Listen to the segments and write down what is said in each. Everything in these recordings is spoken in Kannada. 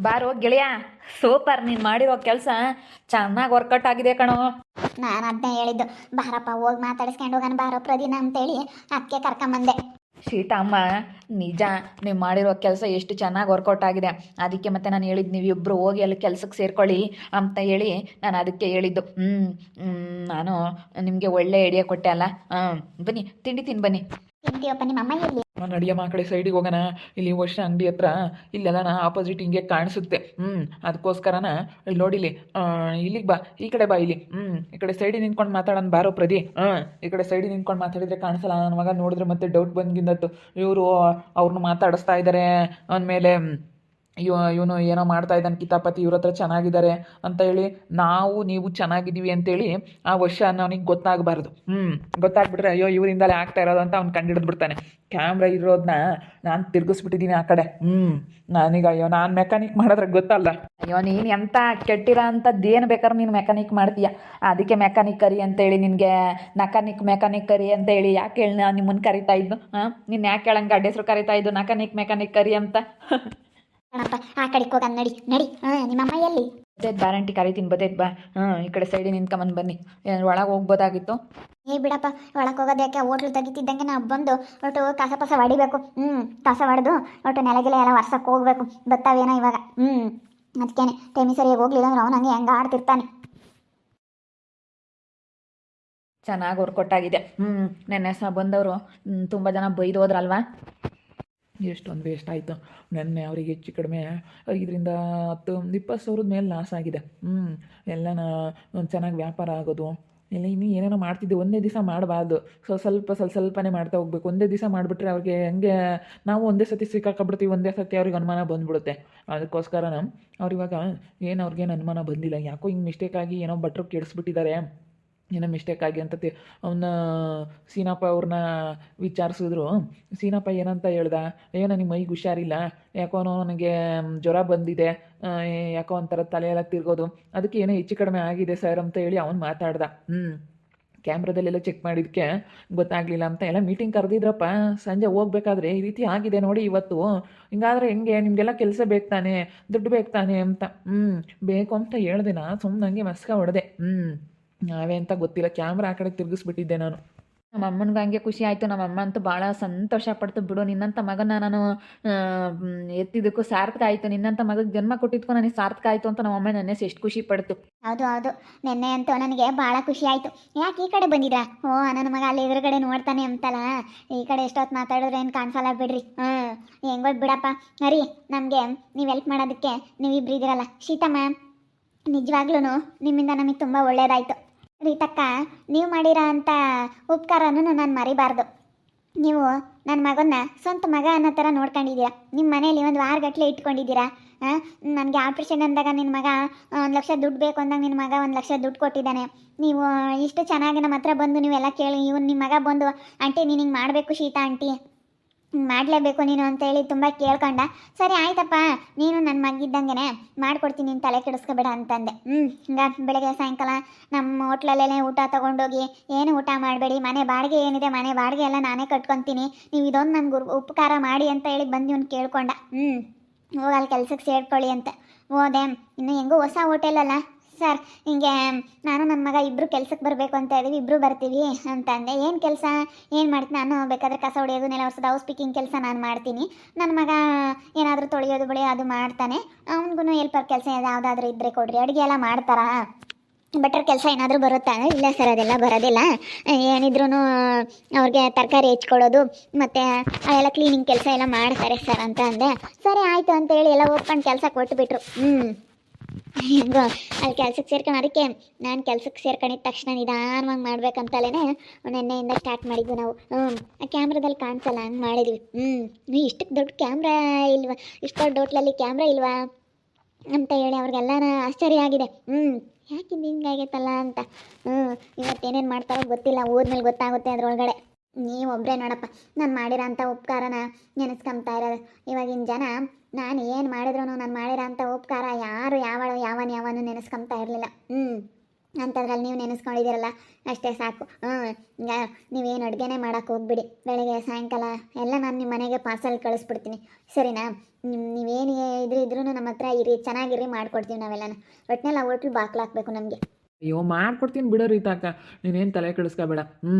ಬಾರೋ ಗೆಳೆಯ ಸೂಪರ್ ನೀನು ಮಾಡಿರೋ ಕೆಲಸ ಚೆನ್ನಾಗಿ ವರ್ಕೌಟ್ ಆಗಿದೆ ಕಣೋ. ನಾನು ಅದನ್ನೇ ಹೇಳಿದ್ದು. ಬಾರಪ್ಪ ಹೋಗಿ ಮಾತಾಡಿಸ್ಕೊಂಡು ಹೋಗೋಣ ಬಾರೋ ಪ್ರದೀನ ಅಂತೇಳಿ ಅದಕ್ಕೆ ಕರ್ಕೊಂಬಂದೆ. ಶೀತಮ್ಮ ನಿಜ ನೀವು ಮಾಡಿರೋ ಕೆಲಸ ಎಷ್ಟು ಚೆನ್ನಾಗಿ ವರ್ಕೌಟ್ ಆಗಿದೆ. ಅದಕ್ಕೆ ಮತ್ತೆ ನಾನು ಹೇಳಿದ್ದು ನೀವಿಬ್ಬರು ಹೋಗಿ ಅಲ್ಲಿ ಕೆಲಸಕ್ಕೆ ಸೇರ್ಕೊಳ್ಳಿ ಅಂತ ಹೇಳಿ ನಾನು ಅದಕ್ಕೆ ಹೇಳಿದ್ದು. ಹ್ಞೂ ನಾನು ನಿಮಗೆ ಒಳ್ಳೆ ಐಡಿಯಾ ಕೊಟ್ಟೆ ಅಲ್ಲ. ಹಾಂ ಬನ್ನಿ ತಿಂಡಿ ತಿನ್ ಬನ್ನಿ. ನಡಿಯಮ್ಮ, ಆ ಕಡೆ ಸೈಡಿಗೆ ಹೋಗೋಣ. ಇಲ್ಲಿ ವರ್ಷ ಅಂಗಡಿ ಹತ್ರ ಇಲ್ಲೆಲ್ಲ ಆಪೋಸಿಟ್ ಹಿಂಗೆ ಕಾಣಿಸುತ್ತೆ. ಹ್ಞೂ ಅದಕ್ಕೋಸ್ಕರನ ಇಲ್ಲಿ ನೋಡಿಲಿ ಇಲ್ಲಿಗೆ ಬಾ, ಈ ಕಡೆ ಬಾ ಇಲ್ಲಿ. ಹ್ಞೂ ಈ ಕಡೆ ಸೈಡಿಗೆ ನಿಂತ್ಕೊಂಡು ಮಾತಾಡೋಣ ಬಾರೋ ಪ್ರದಿ ಹಾಂ, ಈ ಕಡೆ ಸೈಡಿಗೆ ನಿಂತ್ಕೊಂಡು ಮಾತಾಡಿದ್ರೆ ಕಾಣಿಸಲ್ಲ. ನನ್ನ ಮಗ ನೋಡಿದ್ರೆ ಮತ್ತೆ ಡೌಟ್ ಬಂದ್ಗಿಂದತ್ತು ಇವರು ಅವ್ರನ್ನ ಮಾತಾಡಿಸ್ತಾ ಇದ್ದಾರೆ ಅಂದಮೇಲೆ ಇವ ಇವನು ಏನೋ ಮಾಡ್ತಾ ಇದ್ದಾನೆ, ಕಿತಾಪತಿ, ಇವ್ರ ಹತ್ರ ಚೆನ್ನಾಗಿದ್ದಾರೆ ಅಂತ ಹೇಳಿ ನಾವು, ನೀವು ಚೆನ್ನಾಗಿದ್ದೀವಿ ಅಂತೇಳಿ ಆ ವರ್ಷ ಅವನಿಗೆ ಗೊತ್ತಾಗಬಾರ್ದು. ಹ್ಞೂ ಗೊತ್ತಾಗ್ಬಿಟ್ರೆ ಅಯ್ಯೋ, ಇವರಿಂದಲೇ ಆಗ್ತಾ ಇರೋದು ಅಂತ ಅವ್ನು ಕಂಡು ಬಿಡ್ತಾನೆ ಕ್ಯಾಮ್ರಾ ಇರೋದನ್ನ ನಾನು ತಿರುಗಿಸ್ಬಿಟ್ಟಿದ್ದೀನಿ ಆ ಕಡೆ. ಹ್ಞೂ ನನಗೆ ಅಯ್ಯೋ, ನಾನು ಮೆಕ್ಯಾನಿಕ್ ಮಾಡಿದ್ರೆ ಗೊತ್ತಲ್ಲ. ಅಯ್ಯೋ, ನೀನು ಎಂತ ಕೆಟ್ಟಿರೋ ಏನು ಬೇಕಾದ್ರೆ ನೀನು ಮೆಕ್ಯಾನಿಕ್ ಮಾಡ್ತೀಯ? ಅದಕ್ಕೆ ಮೆಕ್ಯಾನಿಕ್ ಕರಿ ಅಂತೇಳಿ ನಿನಗೆ ನಕಾನಿಕ್ ಮೆಕ್ಯಾನಿಕ್ ಕರಿ ಅಂತ ಹೇಳಿ ಯಾಕೆ ಹೇಳಿ ನಾನು ನಿಮ್ಮನ್ನು ಕರಿತಾ ಇದ್ದು ಹಾಂ? ನೀನು ಯಾಕೆ ಹೇಳಂಗೆ? ಅಡ್ಡ ಹೆಸರು ಕರಿತಾ ಇದ್ದು ನಕಾನಿಕ್ ಮೆಕ್ಯಾನಿಕ್ ಕರಿ ಅಂತ? ಕಣಪ್ಪ ಆ ಕಡೆಗೆ ಹೋಗೋಣ ನಡಿ ನಡಿ. ಹಾಂ ನಿಮ್ಮ ಅಮ್ಮ ಎಲ್ಲಿ? ಬದೈತ್ ಬಾರಂಟಿ ಕರಿತೀನಿ ಬತ್ತೈತೆ ಬಾ. ಹಾಂ ಈ ಕಡೆ ಸೈಡಿಗೆ ನಿಂತ್ಕೊಂಬಂದು ಬನ್ನಿ. ಏನಾದ್ರು ಒಳಗೆ ಹೋಗ್ಬೋದಾಗಿತ್ತು? ಏ ಬಿಡಪ್ಪ ಒಳಗೆ ಯಾಕೆ? ಹೋಟ್ಲು ತೆಗಿತಿದ್ದಂಗೆ ನಾವು ಬಂದು ಒಟ್ಟು ಕಸ ಪಸ ಹೊಡಿಬೇಕು. ಹ್ಞೂ ಕಸ ಹೊಡೆದು ಒಟ್ಟು ನೆಲಗಿಲೆ ಎಲ್ಲ ವರ್ಷಕ್ಕೆ ಹೋಗ್ಬೇಕು. ಬತ್ತಾವೇನೋ ಇವಾಗ. ಹ್ಞೂ ಅದಕ್ಕೇನೆ ಟೈಮಿ ಸರಿಯಾಗಿ ಹೋಗ್ಲಿಲ್ಲ ಅಂದ್ರೆ ಅವನು ಹಂಗೆ ಹೆಂಗೆ ಆಡ್ತಿರ್ತಾನೆ. ಚೆನ್ನಾಗಿ ಹೊರ್ಕೊಟ್ಟಾಗಿದೆ ಹ್ಞೂ ನೆನ್ನೆ ಸಹ ಬಂದವರು ತುಂಬ ಜನ ಬೈದು ಹೋದ್ರಲ್ವಾ? ಎಷ್ಟೊಂದು ವೇಸ್ಟ್ ಆಯಿತು. ನೆನ್ನೆ ಅವರಿಗೆ ಹೆಚ್ಚು ಕಡಿಮೆ ಇದರಿಂದ ಹತ್ತು, ಇಪ್ಪತ್ತು ಸಾವಿರದ ಮೇಲೆ ಲಾಸ್ ಆಗಿದೆ. ಹ್ಞೂ ಎಲ್ಲನ ಒಂದು ಚೆನ್ನಾಗಿ ವ್ಯಾಪಾರ ಆಗೋದು. ಇಲ್ಲ, ಇನ್ನೂ ಏನೇನೋ ಮಾಡ್ತಿದ್ದೆ, ಒಂದೇ ದಿವಸ ಮಾಡಬಾರ್ದು. ಸೊ, ಸ್ವಲ್ಪ ಸ್ವಲ್ಪ, ಸ್ವಲ್ಪನೇ ಮಾಡ್ತಾ ಹೋಗ್ಬೇಕು. ಒಂದೇ ದಿವಸ ಮಾಡಿಬಿಟ್ರೆ ಅವ್ರಿಗೆ ಹೆಂಗೆ, ನಾವು ಒಂದೇ ಸತಿ ಸಿಕ್ಕಾಕೊಬಿಡ್ತೀವಿ, ಒಂದೇ ಸತಿ ಅವ್ರಿಗೆ ಅನುಮಾನ ಬಂದ್ಬಿಡುತ್ತೆ. ಅದಕ್ಕೋಸ್ಕರ ಅವ್ರು ಇವಾಗ ಏನು ಅವ್ರಿಗೇನು ಅನುಮಾನ ಬಂದಿಲ್ಲ. ಯಾಕೋ ಹಿಂಗೆ ಮಿಸ್ಟೇಕ್ ಆಗಿ ಏನೋ ಭಟ್ರು ಕೆಡಿಸ್ಬಿಟ್ಟಿದ್ದಾರೆ. ಏನೋ ಮಿಸ್ಟೇಕ್ ಆಗಿ ಅಂತ ಅವನ್ನ ಸೀನಪ್ಪ ಅವ್ರನ್ನ ವಿಚಾರಿಸಿದ್ರು. ಸೀನಪ್ಪ ಏನಂತ ಹೇಳ್ದ? ಏನೋ ನಿಮ್ಮ ಮೈಗೆ ಹುಷಾರಿಲ್ಲ. ಯಾಕೋ ನನಗೆ ಜ್ವರ ಬಂದಿದೆ. ಯಾಕೋ ಒಂಥರ ತಲೆ ಎಲ್ಲ ತಿರ್ಗೋದು. ಅದಕ್ಕೆ ಏನೋ ಹೆಚ್ಚು ಕಡಿಮೆ ಆಗಿದೆ ಸರ್ ಅಂತ ಹೇಳಿ ಅವನು ಮಾತಾಡ್ದ. ಹ್ಞೂ ಕ್ಯಾಮ್ರಾದಲ್ಲೆಲ್ಲ ಚೆಕ್ ಮಾಡಿದ್ದಕ್ಕೆ ಗೊತ್ತಾಗಲಿಲ್ಲ ಅಂತ ಎಲ್ಲ ಮೀಟಿಂಗ್ ಕರೆದಿದ್ರಪ್ಪ. ಸಂಜೆ ಹೋಗ್ಬೇಕಾದ್ರೆ ಈ ರೀತಿ ಆಗಿದೆ ನೋಡಿ ಇವತ್ತು. ಹಿಂಗಾದ್ರೆ ಹೆಂಗೆ? ನಿಮಗೆಲ್ಲ ಕೆಲಸ ಬೇಕು ತಾನೆ? ದುಡ್ಡು ಬೇಕು ತಾನೆ ಅಂತ. ಹ್ಞೂ ಬೇಕು ಅಂತ ಹೇಳ್ದೆ ನಾ. ಸುಮ್ಮನೆ ಹಂಗೆ ಮಸ್ಕ ಹೊಡೆದೆ. ಹ್ಞೂ ನಾವೇ ಅಂತ ಗೊತ್ತಿಲ್ಲ ಕ್ಯಾಮ್ರಾ ಆ ಕಡೆ ತಿರುಗಿಸ್ಬಿಟ್ಟಿದ್ದೆ ನಾನು. ನಮ್ಮ ಅಮ್ಮನಿಗೆ ಹಂಗೆ ಖುಷಿ ಆಯಿತು, ನಮ್ಮ ಅಮ್ಮ ಅಂತೂ ಭಾಳ ಸಂತೋಷ ಪಡ್ತು. ಬಿಡು, ನಿನ್ನಂಥ ಮಗನ ನಾನು ಎತ್ತಿದ್ದಕ್ಕೂ ಸಾರ್ಥಕ ಆಯಿತು. ನಿನ್ನಂಥ ಮಗಗೆ ಜನ್ಮ ಕೊಟ್ಟಿದ್ದಕ್ಕೂ ನನಗೆ ಸಾರ್ಥಕ ಆಯಿತು ಅಂತ ನಮ್ಮ ಅಮ್ಮ ನೆನ್ನೆ ಎಷ್ಟು ಖುಷಿ ಪಡ್ತು. ಹೌದು ಹೌದು. ನೆನ್ನೆ ಅಂತೂ ನನಗೆ ಭಾಳ ಖುಷಿ ಆಯಿತು. ಯಾಕೆ ಈ ಕಡೆ ಬಂದಿದ್ರಾ? ಓ, ನನ್ನ ಮಗ ಅಲ್ಲಿ ಎದುರುಗಡೆ ನೋಡ್ತಾನೆ ಅಂತಲ್ಲ. ಈ ಕಡೆ ಎಷ್ಟೊತ್ತು ಮಾತಾಡಿದ್ರೆ ಏನು ಕಾಣಿಸಲ್ಲ ಬಿಡ್ರಿ. ಹ್ಞೂ ಹೆಂಗೋ ಬಿಡಪ್ಪ. ಹರಿ ನಮಗೆ ನೀವು ಹೆಲ್ಪ್ ಮಾಡೋದಕ್ಕೆ ನೀವಿಬ್ರು ಇದ್ದೀರಲ್ಲ ಶೀತಮ್ಮ ನಿಜವಾಗ್ಲೂ ನಿಮ್ಮಿಂದ ನಮಗೆ ತುಂಬ ಒಳ್ಳೇದಾಯಿತು. ರೀತಕ್ಕ, ನೀವು ಮಾಡಿರೋ ಅಂಥ ಉಪಕಾರನೂ ನಾನು ಮರಿಬಾರ್ದು. ನೀವು ನನ್ನ ಮಗನ್ನ, ಸ್ವಂತ ಮಗ ಅನ್ನೋ ಥರ ನೋಡ್ಕೊಂಡಿದ್ದೀರಾ ನಿಮ್ಮ ಮನೇಲಿ ಒಂದು ವಾರಗಟ್ಟಲೆ ಇಟ್ಕೊಂಡಿದ್ದೀರಾ ನನಗೆ ಆಪ್ರೇಷನ್ ಅಂದಾಗ ನಿನ್ನ ಮಗ ಒಂದು ಲಕ್ಷ ದುಡ್ಡು ಬೇಕು ಅಂದಾಗ ನಿನ್ನ ಮಗ ಒಂದು ಲಕ್ಷ ದುಡ್ಡು ಕೊಟ್ಟಿದ್ದಾನೆ. ನೀವು ಇಷ್ಟು ಚೆನ್ನಾಗಿ ನಮ್ಮ ಹತ್ರ ಬಂದು ನೀವೆಲ್ಲ ಕೇಳಿ, ಇವನು ನಿಮ್ಮ ಮಗ ಬಂದು, ಆಂಟಿ ನೀನು ಹಿಂಗೆ ಮಾಡಬೇಕು ಶೀತ ಆಂಟಿ. ಮಾಡಲೇಬೇಕು ನೀನು ಅಂತೇಳಿ ತುಂಬ ಕೇಳ್ಕೊಂಡ. ಸರಿ, ಆಯ್ತಪ್ಪ. ನೀನು ನನ್ನ ಮಗಿದ್ದಂಗೆ ಮಾಡ್ಕೊಡ್ತೀನಿ, ನೀನು ತಲೆ ಕೆಡಿಸ್ಕೋಬೇಡ ಅಂತಂದೆ. ಹ್ಞೂ ಹಿಂಗ ಬೆಳಗ್ಗೆ ಸಾಯಂಕಾಲ ನಮ್ಮ ಹೋಟ್ಲಲ್ಲೇ ಊಟ ತೊಗೊಂಡೋಗಿ, ಏನು ಊಟ ಮಾಡಬೇಡಿ, ಮನೆ ಬಾಡಿಗೆ ಏನಿದೆ, ಮನೆ ಬಾಡಿಗೆ ಎಲ್ಲ ನಾನೇ ಕಟ್ಕೊತೀನಿ. ನೀವು ಇದೊಂದು ನನಗೆ ಉಪಕಾರ ಮಾಡಿ ಅಂತ ಹೇಳಿ ಬಂದು ಇವ್ನು ಕೇಳ್ಕೊಂಡ. ಹ್ಞೂ ಹೋಗಲ್ಲಿ ಕೆಲಸಕ್ಕೆ ಸೇರ್ಕೊಳ್ಳಿ ಅಂತ. ಹೋದೆ. ಇನ್ನು ಹೆಂಗೂ ಹೊಸ ಹೋಟೆಲ್ ಅಲ್ಲ. ಸರ್, ಹಿಂಗೆ, ನಾನು ನನ್ನ ಮಗ ಇಬ್ಬರು ಕೆಲಸಕ್ಕೆ ಬರಬೇಕು ಅಂತ ಇದ್ದೀವಿ ಇಬ್ಬರು ಬರ್ತೀವಿ ಅಂತ ಅಂದೆ ಏನು ಕೆಲಸ? ಏನು ಮಾಡ್ತೀನಿ ನಾನು ಬೇಕಾದ್ರೆ ಕಸ ಹೊಡೆಯೋದು, ನೆಲ ಒರೆಸೋದು ಹೌಸ್ ಪಿಕ್ಕಿಂಗ್ ಕೆಲಸ ನಾನು ಮಾಡ್ತೀನಿ. ನನ್ನ ಮಗ ಏನಾದರೂ ತೊಳೆಯೋದು ಬೆಳೆಯೋದು ಮಾಡ್ತಾನೆ. ಅವನಿಗೂ ಹೆಲ್ಪರ್ ಕೆಲಸ ಯಾವುದಾದ್ರೂ ಇದ್ದರೆ ಕೊಡ್ರಿ. ಅಡುಗೆ ಎಲ್ಲ ಮಾಡ್ತಾರಾ? ಬೆಟರ್ ಕೆಲಸ ಏನಾದರೂ ಬರುತ್ತಾ? ಇಲ್ಲ ಸರ್, ಅದೆಲ್ಲ ಬರೋದಿಲ್ಲ. ಏನಿದ್ರೂ ಅವ್ರಿಗೆ ತರಕಾರಿ ಹೆಚ್ಕೊಳ್ಳೋದು ಮತ್ತು ಅದೆಲ್ಲ ಕ್ಲೀನಿಂಗ್ ಕೆಲಸ ಎಲ್ಲ ಮಾಡ್ತಾರೆ ಸರ್ ಅಂತ ಅಂದೆ ಸರಿ, ಆಯಿತು ಅಂತೇಳಿ ಎಲ್ಲ ಓಪನ್ ಕೆಲಸ ಕೊಟ್ಟುಬಿಟ್ರು ಹ್ಞೂ ಹೆಂಗೋ ಅಲ್ಲಿ ಕೆಲ್ಸಕ್ಕೆ ಸೇರ್ಕೊಂಡು ಅದಕ್ಕೆ ನಾನು ಕೆಲ್ಸಕ್ಕೆ ಸೇರ್ಕೊಂಡಿದ್ದ ತಕ್ಷಣ ನಿಧಾನವಾಗಿ ಮಾಡ್ಬೇಕಂತಲೇ ನೆನ್ನೆಯಿಂದ ಸ್ಟಾರ್ಟ್ ಮಾಡಿದ್ವಿ ನಾವು. ಹ್ಞೂ ಆ ಕ್ಯಾಮ್ರಾದಲ್ಲಿ ಕಾಣಿಸಲ್ಲ, ಹಂಗೆ ಮಾಡಿದ್ವಿ. ಹ್ಞೂ ಇಷ್ಟಕ್ಕೆ ದೊಡ್ಡ ಕ್ಯಾಮ್ರಾ ಇಲ್ವಾ? ಇಷ್ಟು ದೊಡ್ಡ ಹೋಟ್ಲಲ್ಲಿ ಕ್ಯಾಮ್ರಾ ಇಲ್ವಾ? ಅಂತ ಹೇಳಿ ಅವ್ರಿಗೆಲ್ಲ ಆಶ್ಚರ್ಯ ಆಗಿದೆ. ಹ್ಞೂ ಯಾಕೆ ಇದು ಹಿಂಗಾಗೈತಲ್ಲ ಅಂತ. ಹ್ಞೂ ಇವತ್ತೇನೇನು ಮಾಡ್ತಾರೋ ಗೊತ್ತಿಲ್ಲ, ಹೋದ್ಮೇಲೆ ಗೊತ್ತಾಗುತ್ತೆ ಅದರೊಳಗಡೆ. ನೀವೊಬ್ಬರೇ ನೋಡಪ್ಪ, ನಾನು ಮಾಡಿರೋ ಅಂಥ ಉಪಕಾರನ ನೆನೆಸ್ಕೊಂತಾ ಇರೋದು. ಇವಾಗಿನ ಜನ ನಾನು ಏನು ಮಾಡಿದ್ರು ನಾನು ಮಾಡಿರೋ ಅಂಥ ಉಪಕಾರ ಯಾರು ಯಾವಳು ಯಾವನು ಯಾವನು ನೆನೆಸ್ಕೊಂತಾ ಇರಲಿಲ್ಲ. ಹ್ಞೂ ಅಂಥದ್ರಲ್ಲಿ ನೀವು ನೆನೆಸ್ಕೊಂಡಿದ್ದೀರಲ್ಲ, ಅಷ್ಟೇ ಸಾಕು. ಹ್ಞೂ ನೀವೇನು ಅಡುಗೆನೇ ಮಾಡೋಕ್ಕೆ ಹೋಗ್ಬಿಡಿ. ಬೆಳಗ್ಗೆ, ಸಾಯಂಕಾಲ ಎಲ್ಲ ನಾನು ನಿಮ್ಮ ಮನೆಗೆ ಪಾರ್ಸಲ್ ಕಳಿಸ್ಬಿಡ್ತೀನಿ. ಸರಿನಾ? ನಿಮ್ಮ ನೀವೇನು ಇದ್ರು ಇದ್ರೂ ನಮ್ಮ ಹತ್ರ ಇರಿ ಚೆನ್ನಾಗಿರಿ ಮಾಡ್ಕೊಡ್ತೀವಿ ನಾವೆಲ್ಲನ. ಒಟ್ಟಿನಲ್ಲಿ ಆ ಹೋಟ್ಲು ಬಾಕ್ಲಾಕ್ಬೇಕು ನಮಗೆ. ಅಯ್ಯೋ, ಮಾಡ್ಕೊಡ್ತೀನಿ ಬಿಡೋ ರೀತಾಕ. ನೀನೇನು ತಲೆ ಕೆಡಿಸ್ಕೋಬೇಡ. ಹ್ಞೂ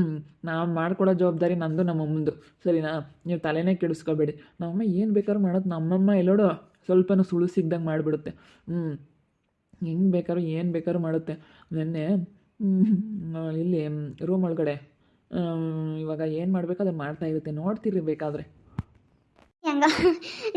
ನಾವು ಮಾಡ್ಕೊಡೋ ಜವಾಬ್ದಾರಿ ನಂದು ನಮ್ಮಮ್ಮಂದು ಸರಿನಾ? ನೀವು ತಲೆನೇ ಕೆಡಿಸ್ಕೋಬೇಡಿ. ನಮ್ಮಮ್ಮ ಏನು ಬೇಕಾದ್ರೂ ಮಾಡೋದು ನಮ್ಮಮ್ಮ ಎಲ್ಲೋಡು ಸ್ವಲ್ಪನೂ ಸುಳು ಸಿಗ್ದಂಗೆ ಮಾಡಿಬಿಡುತ್ತೆ. ಹ್ಞೂ ಹೆಂಗೆ ಬೇಕಾದ್ರೂ ಏನು ಬೇಕಾದ್ರೂ ಮಾಡುತ್ತೆ. ನೆನ್ನೆ ಇಲ್ಲಿ ರೂಮ್ ಒಳಗಡೆ ಇವಾಗ ಏನು ಮಾಡಬೇಕು ಅದನ್ನು ಮಾಡ್ತಾ ಇರುತ್ತೆ. ನೋಡ್ತಿರಿ ಬೇಕಾದರೆ. ಹೆಂಗೋ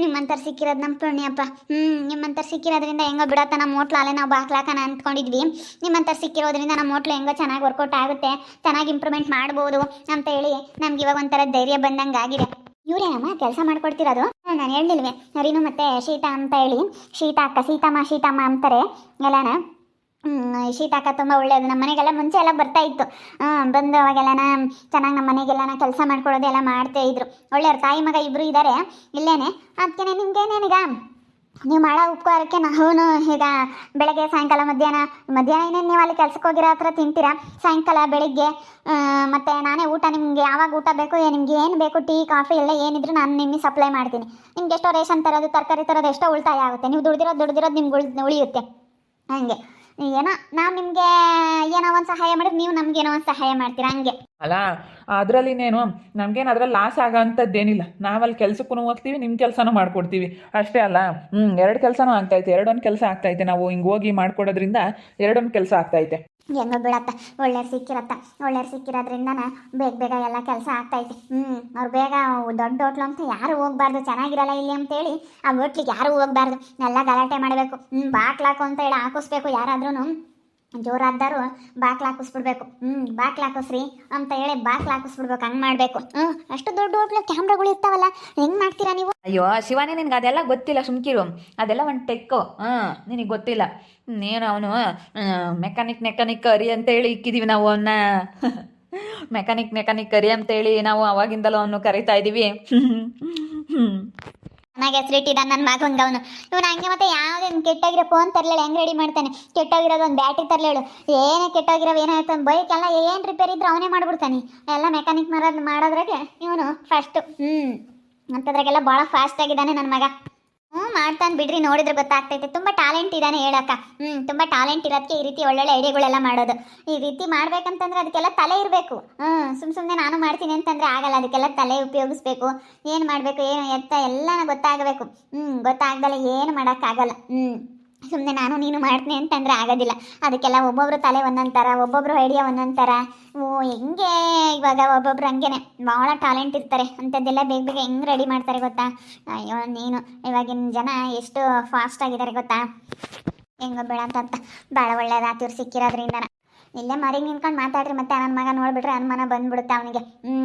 ನಿಮ್ಮಂತರ್ ಸಿಕ್ಕಿರೋದು ನಮ್ಮ ಪುಣ್ಯಪ್ಪ. ಹ್ಞೂ ನಿಮ್ಮಂತರ್ ಸಿಕ್ಕಿರೋದ್ರಿಂದ ಹೆಂಗೋ ಬಿಡತ್ತ ನಮ್ಮ ಹೋಟ್ಲು ಅಲ್ಲೇ ನಾವು ಬಾಕ್ಲಾಕನ ಅಂದ್ಕೊಂಡಿದ್ವಿ ನಿಮ್ಮಂತರ್ ಸಿಕ್ಕಿರೋದ್ರಿಂದ ನಮ್ಮ ಹೋಟ್ಲು ಹೆಂಗೋ ಚೆನ್ನಾಗಿ ವರ್ಕೌಟ್ ಆಗುತ್ತೆ. ಚೆನ್ನಾಗಿ ಇಂಪ್ರೂವ್ಮೆಂಟ್ ಮಾಡ್ಬೋದು ಅಂತ ಹೇಳಿ ನಮ್ಗೆ ಇವಾಗ ಒಂಥರ ಧೈರ್ಯ ಬಂದಂಗೆ ಆಗಿದೆ. ಇವರೇನಮ್ಮ ಕೆಲಸ ಮಾಡ್ಕೊಡ್ತಿರೋದು? ನಾನು ಹೇಳಿಲ್ವೇ ನರಿನು ಮತ್ತೆ ಶೀತ ಅಂತ ಹೇಳಿ. ಶೀತ ಅಕ್ಕ, ಸೀತಮ್ಮ, ಶೀತಮ್ಮ ಅಂತಾರೆ. ಎಲ್ಲನ? ಹ್ಮ್, ಶೀತ ಅಕ್ಕ ತುಂಬ ಒಳ್ಳೆಯದು ನಮ್ಮ ಮನೆಗೆಲ್ಲ ಮುಂಚೆ ಎಲ್ಲ ಬರ್ತಾ ಇತ್ತು. ಬಂದು ಅವಾಗೆಲ್ಲನ ಚೆನ್ನಾಗಿ ನಮ್ಮ ಮನೆಗೆಲ್ಲನ ಕೆಲಸ ಮಾಡ್ಕೊಳ್ಳೋದೆಲ್ಲ ಮಾಡ್ತಾ ಇದ್ರು. ಒಳ್ಳೆಯವ್ರ ತಾಯಿ ಮಗ ಇಬ್ಬರು ಇದ್ದಾರೆ ಇಲ್ಲೇನೆ? ಅದಕ್ಕೆ ನಿಮ್ಗೇನೇನೀಗ ನೀವು ಮಾಡೋ ಉಪಕಾರಕ್ಕೆ ನಾವು ಈಗ ಬೆಳಗ್ಗೆ ಸಾಯಂಕಾಲ ಮಧ್ಯಾಹ್ನ ಮಧ್ಯಾಹ್ನ ಏನೇನು ನೀವು ಅಲ್ಲಿ ಕೆಲ್ಸಕ್ಕೆ ಹೋಗಿರೋ ಹತ್ರ ತಿಂತೀರಾ? ಸಾಯಂಕಾಲ ಬೆಳಿಗ್ಗೆ ಮತ್ತು ನಾನೇ ಊಟ ನಿಮಗೆ ಯಾವಾಗ ಊಟ ಬೇಕು ನಿಮ್ಗೆ ಏನು ಬೇಕು ಟೀ ಕಾಫಿ ಎಲ್ಲ ಏನಿದ್ರು ನಾನು ನಿಮಗೆ ಸಪ್ಲೈ ಮಾಡ್ತೀನಿ. ನಿಮ್ಗೆ ಎಷ್ಟೋ ರೇಷನ್ ತರೋದು ತರಕಾರಿ ತರೋದು ಎಷ್ಟೋ ಉಳಿತಾಯ ಆಗುತ್ತೆ. ನೀವು ದುಡ್ದಿರೋದು ದುಡ್ದಿರೋದು ನಿಮ್ಗೆ ಉಳ್ ಉಳಿಯುತ್ತೆ. ಹಾಗೆ. ಏನೋ, ನಾವು ನಿಮಗೆ ಏನೋ ಒಂದು ಸಹಾಯ ಮಾಡಿದ್ರೆ ನೀವು ನಮ್ಗೆ ಏನೋ ಒಂದು ಸಹಾಯ ಮಾಡ್ತೀರಾ, ಹಂಗೆ. ಅಲ್ಲ ಅದರಲ್ಲಿನೇನು ನಮಗೇನು ಅದ್ರಲ್ಲಿ ಲಾಸ್ ಆಗೋ ಅಂಥದ್ದೇನಿಲ್ಲ ನಾವಲ್ಲಿ ಕೆಲ್ಸಕ್ಕೂ ಹೋಗ್ತೀವಿ ನಿಮ್ಮ ಕೆಲಸನೂ ಮಾಡ್ಕೊಡ್ತೀವಿ. ಅಷ್ಟೇ ಅಲ್ಲ ಹ್ಞೂ ಎರಡು ಕೆಲಸನೂ ಆಗ್ತೈತೆ ಎರಡೊಂದು ಕೆಲಸ ಆಗ್ತೈತೆ ನಾವು ಹಿಂಗೆ ಹೋಗಿ ಮಾಡ್ಕೊಡೋದ್ರಿಂದ ಎರಡೊಂದು ಕೆಲಸ ಆಗ್ತೈತೆ ಹೆಂಗೋ ಬಿಡತ್ತ ಒಳ್ಳೆಯವ್ರು ಸಿಕ್ಕಿರತ್ತ. ಒಳ್ಳೆಯವ್ರು ಸಿಕ್ಕಿರೋದ್ರಿಂದನ ಬೇಗ ಬೇಗ ಎಲ್ಲ ಕೆಲಸ ಆಗ್ತೈತಿ ಹ್ಞೂ ಅವ್ರು ಬೇಗ ದೊಡ್ಡ ಹೋಟ್ಲು ಅಂತ ಯಾರು ಹೋಗ್ಬಾರ್ದು. ಚೆನ್ನಾಗಿರಲ್ಲ ಇಲ್ಲಿ ಅಂತೇಳಿ ಆ ಹೋಟ್ಲಿಗೆ ಯಾರು ಹೋಗ್ಬಾರ್ದು. ಎಲ್ಲ ಗಲಾಟೆ ಮಾಡಬೇಕು. ಹ್ಞೂ ಬಾಕ್ಲಾಕು ಅಂತ ಹೇಳಿ ಹಾಕಿಸ್ಬೇಕು ಯಾರಾದ್ರೂ ಜೋರಾದ್ದಾರು, ಬಾಕ್ಲ ಹಾಕಿಸ್ಬಿಡ್ಬೇಕು. ಹ್ಞೂ ಬಾಕ್ಲ ಹಾಕಿಸ್ರಿ ಅಂತ ಹೇಳಿ ಬಾಕ್ಲ ಹಾಕಿಸ್ಬಿಡ್ಬೇಕು, ಹಂಗೆ ಮಾಡಬೇಕು. ಹ್ಞೂ ಅಷ್ಟು ದೊಡ್ಡ ಹೋಟ್ಲು ಕ್ಯಾಮ್ರಾಗಳು ಇರ್ತಾವಲ್ಲ, ಹೆಂಗೆ ಮಾಡ್ತೀರಾ ನೀವು? ಅಯ್ಯೋ, ಶಿವಾನಿ ನಿನ್ಗೆ ಅದೆಲ್ಲ ಗೊತ್ತಿಲ್ಲ, ಸುಮ್ಕಿರು. ಅದೆಲ್ಲ ಒಂದು ಟೆಕ್ಕು ಹಾಂ, ನಿನಗೆ ಗೊತ್ತಿಲ್ಲ. ನೀನು ಅವನು ಮೆಕ್ಯಾನಿಕ್ ಮೆಕ್ಯಾನಿಕ್ ಕರಿ ಅಂತೇಳಿ ಇಕ್ಕಿದ್ದೀವಿ ನಾವು ಅವನ್ನ ಮೆಕ್ಯಾನಿಕ್ ಮೆಕ್ಯಾನಿಕ್ ಕರಿ ಅಂತೇಳಿ ನಾವು ಅವಾಗಿಂದಲೂ ಅವನು ಕರಿತಾ ಇದ್ದೀವಿ ಚೆನ್ನಾಗಿ ಹೆಸರಿಟ್ಟಿದ್ದಾನೆ ನನ್ನ ಮಗ ಅವನು. ಇವನು ಹಂಗೆ ಮತ್ತೆ ಯಾವುದೇ ಕೆಟ್ಟೋಗಿರೋ ಫೋನ್ ತರಲೇಳು ಹೆಂಗೆ ರೆಡಿ ಮಾಡ್ತಾನೆ? ಕೆಟ್ಟೋಗಿರೋದು ಒಂದು ಬ್ಯಾಟ್ರಿ ತರಲೇಳು ಏನೇ ಕೆಟ್ಟೋಗಿರೋ ಏನಾಯ್ತು ಬೈಕೆಲ್ಲ ಏನು ರಿಪೇರ್ ಇದ್ರೆ ಅವನೇ ಮಾಡ್ಬಿಡ್ತಾನೆ. ಎಲ್ಲ ಮೆಕ್ಯಾನಿಕ್ ಮಾಡೋದು ಮಾಡೋದ್ರಾಗೆ ಇವನು ಫಸ್ಟು ಹ್ಞೂ ಅಂಥದ್ರಾಗೆಲ್ಲ ಭಾಳ ಫಾಸ್ಟ್ ಆಗಿದ್ದಾನೆ ನನ್ನ ಮಗ. ಹ್ಞೂ, ಮಾಡ್ತಾನೆ ಬಿಡ್ರಿ. ನೋಡಿದ್ರೆ ಗೊತ್ತಾಗ್ತೈತೆ. ತುಂಬ ಟ್ಯಾಲೆಂಟ್ ಇದ್ದಾನೆ ಹೇಳಕ್ಕ. ಹ್ಞೂ ತುಂಬ ಟ್ಯಾಲೆಂಟ್ ಇರೋದಕ್ಕೆ ಈ ರೀತಿ ಒಳ್ಳೊಳ್ಳೆ ಐಡಿಯಾಗಳೆಲ್ಲ ಮಾಡೋದು. ಈ ರೀತಿ ಮಾಡ್ಬೇಕಂತಂದ್ರೆ ಅದಕ್ಕೆಲ್ಲ ತಲೆ ಇರಬೇಕು. ಹ್ಞೂ ಸುಮ್ಮ ಸುಮ್ಮನೆ ನಾನು ಮಾಡ್ತೀನಿ ಅಂತಂದರೆ ಆಗಲ್ಲ. ಅದಕ್ಕೆಲ್ಲ ತಲೆ ಉಪಯೋಗಿಸ್ಬೇಕು. ಏನು ಮಾಡಬೇಕು, ಏನು ಎತ್ತ ಎಲ್ಲನೂ ಗೊತ್ತಾಗಬೇಕು. ಹ್ಞೂ ಗೊತ್ತಾಗ್ದಲ್ಲ ಏನು ಮಾಡೋಕ್ಕಾಗಲ್ಲ. ಹ್ಞೂ ಸುಮ್ಮನೆ ನಾನು ನೀನು ಮಾಡ್ತೀನಿ ಅಂತಂದ್ರೆ ಆಗೋದಿಲ್ಲ. ಅದಕ್ಕೆಲ್ಲ ಒಬ್ಬೊಬ್ಬರು ತಲೆ ಒಂದೊಂದು ಥರ ಒಬ್ಬೊಬ್ರು ಐಡಿಯಾ ಒಂದೊಂದು ಓ, ಹೆಂಗೆ ಇವಾಗ ಒಬ್ಬೊಬ್ರು ಹಂಗೆನೆ. ಭಾಳ ಟ್ಯಾಲೆಂಟ್ ಇರ್ತಾರೆ. ಅಂಥದ್ದೆಲ್ಲ ಬೇಗ ಬೇಗ ಹೆಂಗೆ ರೆಡಿ ಮಾಡ್ತಾರೆ ಗೊತ್ತಾ? ಅಯ್ಯೋ, ನೀನು ಇವಾಗಿನ ಜನ ಎಷ್ಟು ಫಾಸ್ಟ್ ಆಗಿದ್ದಾರೆ ಗೊತ್ತಾ? ಹೆಂಗೋ ಬೇಡ ಅಂತ ಭಾಳ ಒಳ್ಳೇದಾತು ಸಿಕ್ಕಿರೋದ್ರಿಂದ ಇಲ್ಲೇ ಮರಿ ನಿಂತ್ಕೊಂಡು ಮಾತಾಡ್ರಿ ಮತ್ತೆ ನನ್ನ ಮಗ ನೋಡ್ಬಿಟ್ರೆ ಅನುಮಾನ ಬಂದ್ಬಿಡುತ್ತೆ ಅವನಿಗೆ. ಹ್ಞೂ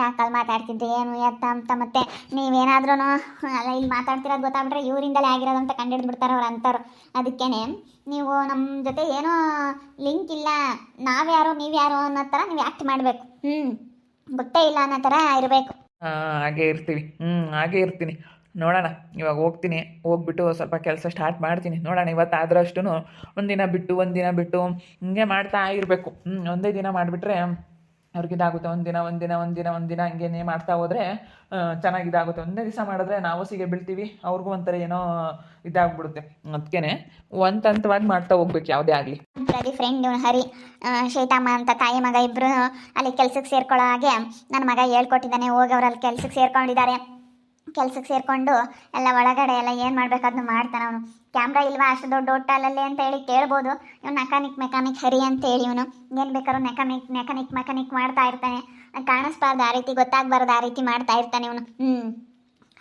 ಯಾಕಲ್ಲಿ ಮಾತಾಡ್ತಿದ್ದೆ, ಏನು, ಎತ್ತ ಅಂತ ಮತ್ತೆ ನೀವೇನಾದ್ರೂ ಅಲ್ಲ, ಇಲ್ಲಿ ಮಾತಾಡ್ತಿರೋದು ಗೊತ್ತಾಗ್ಬಿಟ್ರೆ ಇವರಿಂದಲೇ ಆಗಿರೋದು ಅಂತ ಕಂಡು ಅವ್ರು ಅಂತಾರು ಅದಕ್ಕೇನೆ ನೀವು ನಮ್ಮ ಜೊತೆ ಏನೋ ಲಿಂಕ್ ಇಲ್ಲ, ನಾವ್ಯಾರೋ, ನೀವ್ಯಾರೋ ಅನ್ನೋ ಥರ ನೀವು ಆ್ಯಕ್ಟ್ ಮಾಡಬೇಕು. ಹ್ಞೂ ಗೊತ್ತೇ ಇಲ್ಲ ಅನ್ನೋ ಥರ ಇರಬೇಕು. ಹಾಗೇ ಇರ್ತೀವಿ. ಹ್ಞೂ ಹಾಗೆ ಇರ್ತೀನಿ. ನೋಡೋಣ. ಇವಾಗ ಹೋಗ್ತೀನಿ. ಹೋಗ್ಬಿಟ್ಟು ಸ್ವಲ್ಪ ಕೆಲಸ ಸ್ಟಾರ್ಟ್ ಮಾಡ್ತೀನಿ. ನೋಡೋಣ ಇವತ್ತು ಆದರಷ್ಟು ಒಂದಿನ ಬಿಟ್ಟು ಒಂದಿನ ಬಿಟ್ಟು ಹಿಂಗೆ ಮಾಡ್ತಾ ಇರಬೇಕು. ಒಂದೇ ದಿನ ಮಾಡಿಬಿಟ್ರೆ ಇದಾಗುತ್ತೆ. ಒಂದಿನ ಒಂದಿನ ಒಂದಿನ ಒಂದಿನ ಹಂಗೇನೇ ಮಾಡ್ತಾ ಹೋದರೆ ಚೆನ್ನಾಗಿದಾಗುತ್ತೆ. ಒಂದೇ ದಿವಸ ಮಾಡಿದ್ರೆ ನಾವು ಸಿಗೆ ಬೀಳ್ತೀವಿ. ಅವ್ರಿಗೂ ಒಂಥರ ಏನೋ ಇದಾಗ್ಬಿಡುತ್ತೆ. ಅದಕ್ಕೇ ಒಂದು ಮಾಡ್ತಾ ಹೋಗ್ಬೇಕು. ಯಾವುದೇ ಆಗಲಿ. ಫ್ರೆಂಡ್ ಹರಿ ಶೈತಮ್ಮ ಅಂತ ತಾಯಿ ಮಗ ಇಬ್ಬರು ಅಲ್ಲಿ ಕೆಲ್ಸಕ್ಕೆ ಸೇರ್ಕೊಳ್ಳೋ ಹಾಗೆ ನನ್ನ ಮಗ ಹೇಳ್ಕೊಟ್ಟಿದ್ದಾನೆ. ಹೋಗಿ ಅವರಲ್ಲಿ ಕೆಲ್ಸಕ್ಕೆ ಸೇರ್ಕೊಂಡಿದ್ದಾರೆ. ಕೆಲ್ಸಕ್ಕೆ ಸೇರಿಕೊಂಡು ಎಲ್ಲ ಒಳಗಡೆ ಎಲ್ಲ ಏನು ಮಾಡಬೇಕಾದ್ನು ಮಾಡ್ತಾನೆ ಅವನು. ಕ್ಯಾಮ್ರಾ ಇಲ್ವಾ? ಅಷ್ಟು ದೊಡ್ಡ ಹೋಟೆಲಲ್ಲಿ ಅಂತ ಹೇಳಿ ಕೇಳ್ಬೋದು. ಇವನು ಮೆಕಾನಿಕ್ ಮೆಕಾನಿಕ್ ಹರಿ ಅಂತ ಹೇಳಿ ಇವನು. ಏನು ಬೇಕಾದ್ರೂ ಮೆಕಾನಿಕ್ ಮೆಕಾನಿಕ್ ಮೆಕಾನಿಕ್ ಮಾಡ್ತಾ ಇರ್ತಾನೆ. ಕಾಣಿಸ್ಬಾರ್ದು ಆ ರೀತಿ, ಗೊತ್ತಾಗಬಾರ್ದು ಆ ರೀತಿ ಮಾಡ್ತಾ ಇರ್ತಾನೆ ಇವನು. ಹ್ಞೂ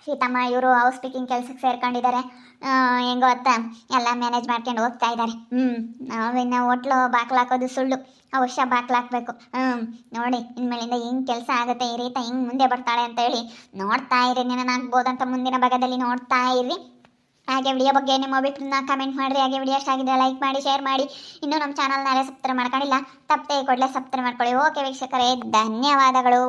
ಸೀತಮ್ಮ ಇವರು ಹೌಸ್ ಪಿಕಿಂಗ್ ಕೆಲ್ಸಕ್ಕೆ ಸೇರ್ಕೊಂಡಿದ್ದಾರೆ ಹೆಂಗೋ ಅತ್ತ, ಎಲ್ಲ ಮ್ಯಾನೇಜ್ ಮಾಡ್ಕೊಂಡು ಹೋಗ್ತಾ ಇದ್ದಾರೆ ಹ್ಞೂ ನಾವಿನ್ನು ಹೋಟ್ಲು ಬಾಕ್ಲು ಹಾಕೋದು ಸುಳ್ಳು. ಅವಶ್ಯ ಬಾಕ್ಲು ಹಾಕ್ಬೇಕು. ಹ್ಞೂ ನೋಡಿ, ಇನ್ಮೇಲಿಂದ ಹಿಂಗೆ ಕೆಲಸ ಆಗುತ್ತೆ, ಈ ರೀತಿ ಹಿಂಗೆ ಮುಂದೆ ಬರ್ತಾಳೆ ಅಂತ ಹೇಳಿ ನೋಡ್ತಾ ಇರಿ ನೆನನಾಗ್ಬೋದಂತ ಮುಂದಿನ ಭಾಗದಲ್ಲಿ ನೋಡ್ತಾ ಇರಿ. ಹಾಗೆ ವಿಡಿಯೋ ಬಗ್ಗೆ ನಿಮ್ಮ ಅಭಿಪ್ರಾಯನ ಕಮೆಂಟ್ ಮಾಡಿರಿ. ಹಾಗೆ ವಿಡಿಯೋ ಎಷ್ಟಾಗಿದೆ ಲೈಕ್ ಮಾಡಿ ಶೇರ್ ಮಾಡಿ. ಇನ್ನೂ ನಮ್ಮ ಚಾನಲ್ನ ಸಬ್ಸ್ಕ್ರೈಬ್ ಮಾಡ್ಕೊಂಡಿಲ್ಲ, ತಪ್ಪದೆ ಕೂಡಲೇ ಸಬ್ಸ್ಕ್ರೈಬ್ ಮಾಡ್ಕೊಳ್ಳಿ. ಓಕೆ ವೀಕ್ಷಕರೇ, ಧನ್ಯವಾದಗಳು.